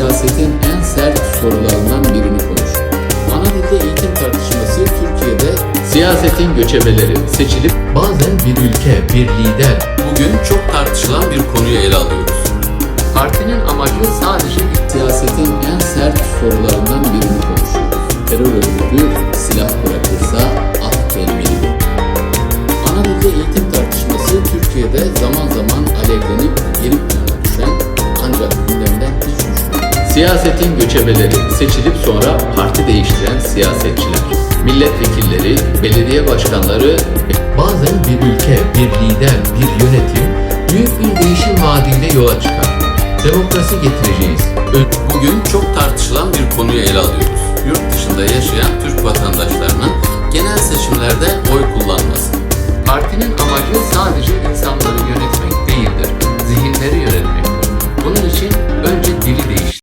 siyasetin en sert sorularından birini konuştu. Ana dilde eğitim tartışması Türkiye'de siyasetin göçebeleri seçilip Bazen bir ülke, bir lider bugün çok tartışılan bir konuyu ele alıyoruz. Partinin amacı sadece siyasetin en sert sorularından birini konuşuyoruz. Terör örgütü silah bırakırsa Siyasetin göçebeleri seçilip sonra parti değiştiren siyasetçiler, milletvekilleri, belediye başkanları bazen bir ülke, bir lider, bir yönetim büyük bir değişim vaadiyle yola çıkar. Demokrasi getireceğiz. Bugün çok tartışılan bir konuyu ele alıyoruz. Yurt dışında yaşayan Türk vatandaşlarının genel seçimlerde oy kullanması.